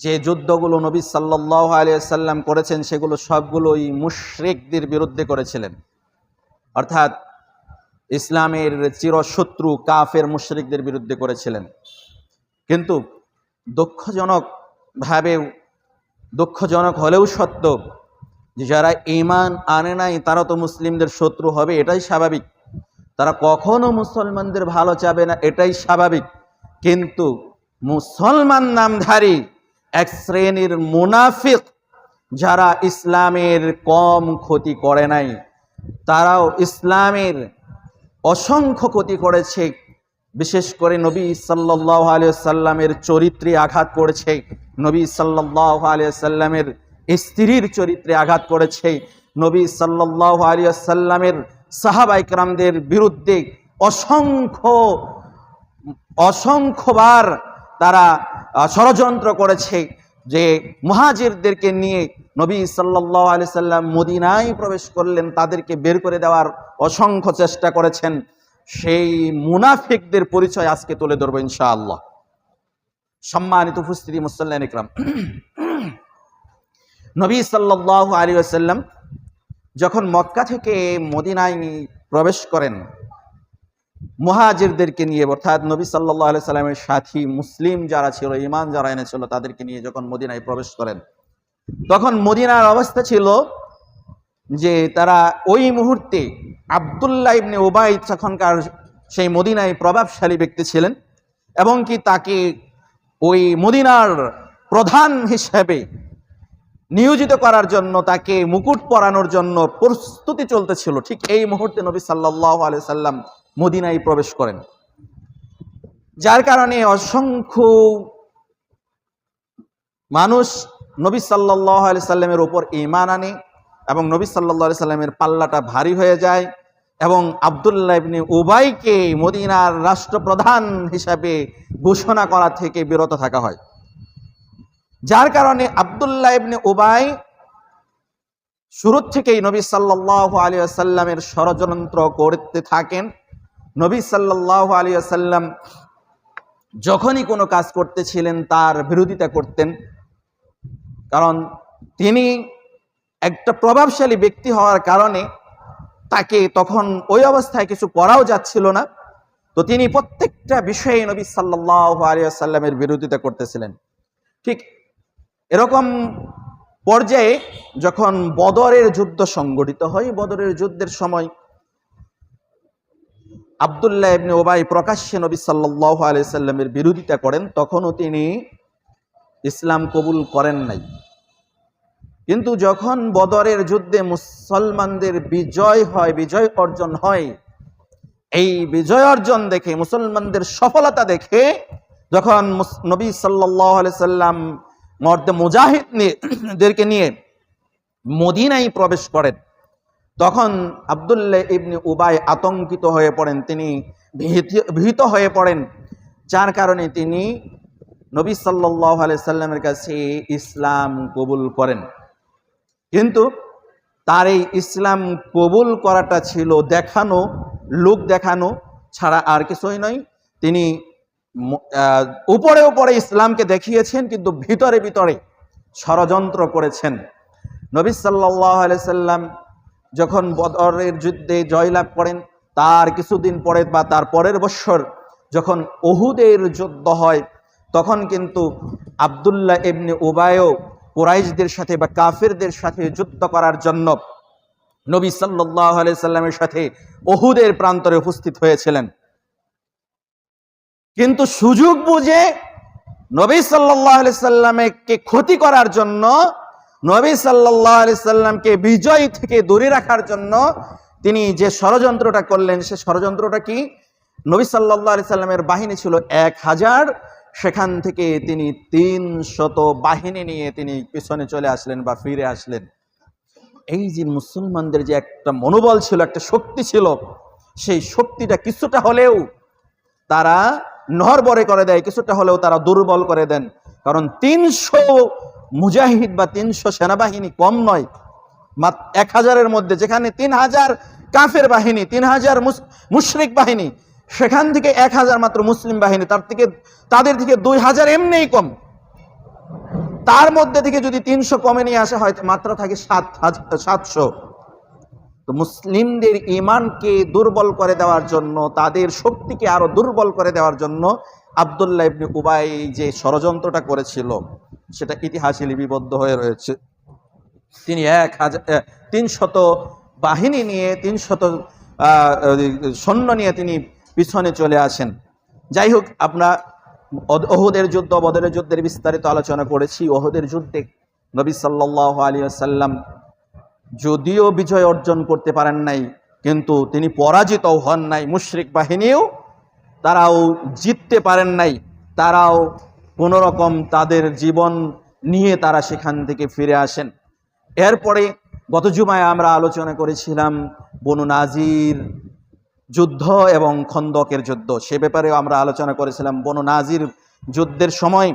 যে যুদ্ধগুলো নবী সাল্লাহ আলিয়াল্লাম করেছেন, সেগুলো সবগুলোই মুশরিকদের বিরুদ্ধে করেছিলেন। অর্থাৎ ইসলামের চিরশত্রু কাফের মুশরিকদের বিরুদ্ধে করেছিলেন। কিন্তু দুঃখজনকভাবে দুঃখজনক হলেও সত্য যে যারা ইমান আনে নাই, তারা তো মুসলিমদের শত্রু হবে, এটাই স্বাভাবিক। তারা কখনো মুসলমানদের ভালো চাবে না, এটাই স্বাভাবিক। কিন্তু মুসলমান নামধারী এক শ্রেণির মুনাফিক যারা ইসলামের কম ক্ষতি করে নাই, তারাও ইসলামের অসংখ্য ক্ষতি করেছে। বিশেষ করে নবী সাল্লাহ আলিয়াল্লামের চরিত্রে আঘাত করেছে। নবী সাল্লাহ আলিয়াল্লামের স্ত্রীর চরিত্রে আঘাত করেছে। নবী সাল্লাহ আলিয়াল্লামের সাহাবাইকরামদের বিরুদ্ধে অসংখ্য, অসংখ্যবার তারা ষড়যন্ত্র করেছে যে মুহাজিরদেরকে নিয়ে নবী সাল্লাহ আলি সাল্লাম মদিনায় প্রবেশ করলেন, তাদেরকে বের করে দেওয়ার অসংখ্য চেষ্টা করেছেন। সেই মুনাফিকদের পরিচয় আজকে তুলে ধরবো ইনশাআল্লাহ। সম্মানিত উপস্থিতি মুসাল্লান ইকরাম। নবী সাল্লাহ আলী আসাল্লাম যখন মক্কা থেকে মদিনায় প্রবেশ করেন মুহাজিরদেরকে নিয়ে, অর্থাৎ নবী সাল্লাহ আলি সাল্লামের সাথী মুসলিম যারা ছিল ইমান যারা এনেছিল, তাদেরকে নিয়ে যখন মদিনায় প্রবেশ করেন, তখন মদিনার অবস্থা ছিল যে তারা ওই মুহূর্তে আবদুল্লাহ ইবনে ওবাই তখনকার সেই মদিনায় প্রভাবশালী ব্যক্তি ছিলেন এবং কি তাকে ওই মদিনার প্রধান হিসেবে নিয়োজিত করার জন্য, তাকে মুকুট পরানোর জন্য প্রস্তুতি চলতেছিল। ঠিক এই মুহূর্তে নবী সাল্লাহ আলিয়া সাল্লাম মদিনায় প্রবেশ করেন। যার কারণে অসংখ্য মানুষ নবী সাল্লাহ আলি সাল্লামের ওপর ইমান আনে এবং নবী সাল্লাহ আলি সাল্লামের পাল্লাটা ভারী হয়ে যায় এবং আবদুল্লাহ ইবনে উবাইকে মদিনার রাষ্ট্রপ্রধান হিসাবে ঘোষণা করা থেকে বিরত থাকা হয়। যার কারণে আবদুল্লাহ ইবনে উবাই শুরুর থেকেই নবী সাল্লাহ আলী আসাল্লামের ষড়যন্ত্র করতে থাকেন। নবী সাল্লাহ আলী আসাল্লাম যখনই কোনো কাজ করতেছিলেন, তার বিরোধিতা করতেন। কারণ তিনি একটা প্রভাবশালী ব্যক্তি হওয়ার কারণে তাকে তখন ওই অবস্থায় কিছু করাও যাচ্ছিল না। তো তিনি প্রত্যেকটা বিষয়ে নবী সাল্লাহ আলী আসাল্লামের বিরোধিতা করতেছিলেন। ঠিক এরকম পর্যায়ে যখন বদরের যুদ্ধ সংগঠিত হয়, বদরের যুদ্ধের সময় আবদুল্লাহ ইবনে ওবাই প্রকাশ্যে নবী সাল্লাহ সাল্লামের বিরোধিতা করেন, তখনও তিনি ইসলাম কবুল করেন নাই। কিন্তু যখন বদরের যুদ্ধে মুসলমানদের বিজয় হয়, বিজয় অর্জন হয়, এই বিজয় অর্জন দেখে, মুসলমানদের সফলতা দেখে, যখন নবী সাল্লাহ সাল্লাম মর্দে মুজাহিদ নিয়ে মদিনায় প্রবেশ করেন তখন আবদুল্লাহ ইবনি উবাই আতঙ্কিত হয়ে পড়েন, তিনি ভীতি- হয়ে পড়েন, যার কারণে তিনি নবী সাল্লাহ সাল্লামের কাছে ইসলাম কবুল করেন। কিন্তু তার এই ইসলাম কবুল করাটা ছিল দেখানো, লোক দেখানো ছাড়া আর কিছুই নয়। তিনি উপরে উপরে ইসলামকে দেখিয়েছেন, কিন্তু ভিতরে ভিতরে ষড়যন্ত্র করেছেন। নবী সাল্লাহ সাল্লাম যখন বদরের যুদ্ধে জয়লাভ করেন, তার কিছুদিন পরে বা তার পরের বৎসর যখন ওহুদের যুদ্ধ হয়, তখন কিন্তু আবদুল্লাহ এমনি উবায়ও কোরাইশদের সাথে বা কাফেরদের সাথে যুদ্ধ করার জন্য নবী সাল্লাহ সাল্লামের সাথে ওহুদের প্রান্তরে উপস্থিত হয়েছিলেন। কিন্তু সুযোগ বুঝে নবী সাল্লাহ সাল্লামকে ক্ষতি করার জন্য নবী সাল্লাহ আলি সাল্লামকে বিজয় থেকে দূরে রাখার জন্য তিনি যে ষড়যন্ত্রটা করলেন, সে ষড়যন্ত্রটা কি? নবী সাল্লাহ আলি সাল্লামের বাহিনী ছিল এক হাজার। সেখান থেকে তিনি তিন শত বাহিনী নিয়ে তিনি পিছনে চলে আসলেন বা ফিরে আসলেন। এই যে মুসলমানদের যে একটা মনোবল ছিল, একটা শক্তি ছিল, সেই শক্তিটা কিছুটা হলেও তারা নহরবরে করে দেয়, কিছুটা হলেও তারা দুর্বল করে দেন। কারণ তিনশো মুজাহিদ বা তিনশো সেনাবাহিনী কম নয়। এক হাজারের মধ্যে যেখানে তিন হাজার কাফের বাহিনী, তিন হাজার মুশরিক বাহিনী, সেখান থেকে এক হাজার মাত্র মুসলিম বাহিনী, তার থেকে, তাদের থেকে দুই হাজার এমনিই কম। তার মধ্যে থেকে যদি তিনশো কমে নিয়ে আসা হয়, মাত্র থাকে সাত সাতশো। তো মুসলিমদের ইমানকে দুর্বল করে দেওয়ার জন্য, তাদের শক্তিকে আরও দুর্বল করে দেওয়ার জন্য আবদুল্লাহ ইবনে উবাই যে ষড়যন্ত্রটা করেছিল সেটা ইতিহাসে লিপিবদ্ধ হয়ে রয়েছে। তিনি এক হাজার তিনশত বাহিনী নিয়ে তিনশত সৈন্য নিয়ে তিনি পিছনে চলে আসেন। যাই হোক, আমরা ওহুদের যুদ্ধ, বদরের যুদ্ধের বিস্তারিত আলোচনা করেছি। ওহুদের যুদ্ধে নবী সাল্লাহ আলী আসাল্লাম যদিও বিজয় অর্জন করতে পারেন নাই, কিন্তু তিনি পরাজিত হন নাই। মুশরিক বাহিনীও তারাও জিততে পারেন নাই। তারাও কোনো রকম তাদের জীবন নিয়ে তারা সেখান থেকে ফিরে আসেন। এরপরে গত জুমায় আমরা আলোচনা করেছিলাম বনু নাজির যুদ্ধ এবং খন্দকের যুদ্ধ। সে ব্যাপারেও আমরা আলোচনা করেছিলাম বনু নাজির যুদ্ধের সময়।